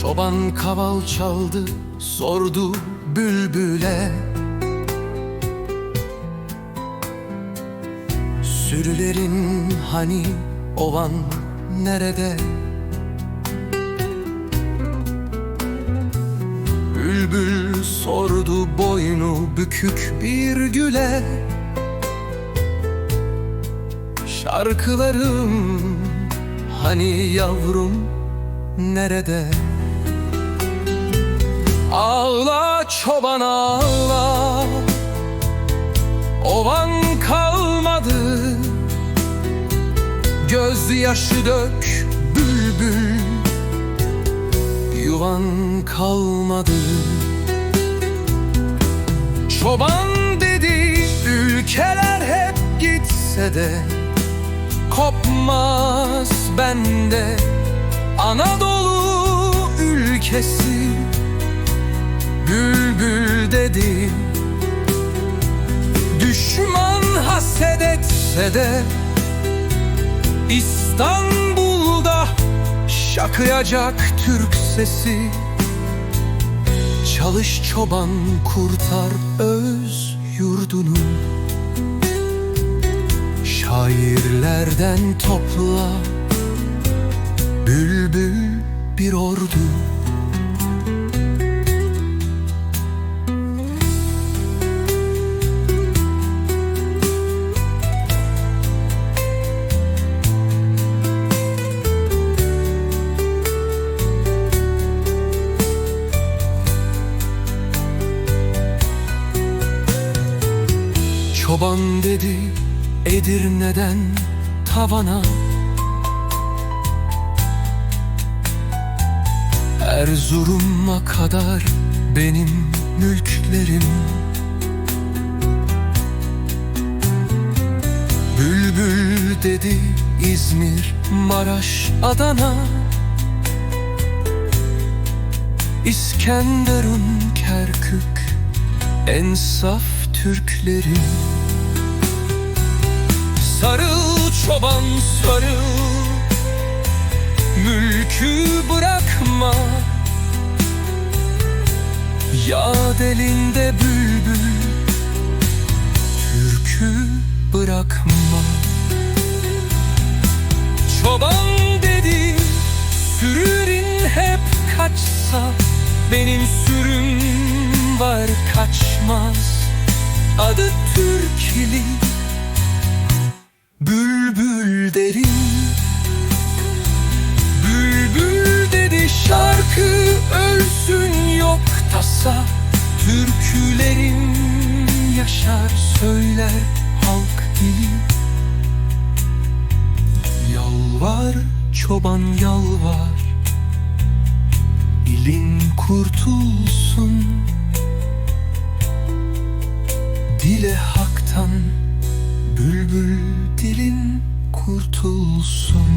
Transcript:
Çoban kaval çaldı sordu bülbüle Sürülerin hani ovan nerede? Bülbül sordu boynu bükük bir güle Şarkılarım hani yavrum nerede? Ağla çoban ağla. Ovan kalmadı. Gözyaşı dök bülbül. Yuvan kalmadı. Çoban dedi ülkeler hep gitse de Kopmaz bende. Anadolu ülkesi Bülbül dedi Düşman haset etse de İstanbul'da şakıyacak Türk sesi. Çalış çoban kurtar öz yurdunu. Şairlerden topla Bülbül bir ordu Çoban dedi Edirne'den tavana? Erzurum'a kadar benim mülklerim. Bülbül dedi İzmir, Maraş, Adana. İskenderun, Kerkük En saf Türklerim Mülkü bırakma. Yad elinde bülbül. Türkü bırakma. Çoban dedi Sürürin hep kaçsa Benim sürüm var kaçmaz. Adı Türkili tasa Türkülerim yaşar söyler halk dili. Yalvar çoban yalvar İlin kurtulsun. Dile haktan Bülbül dilin kurtulsun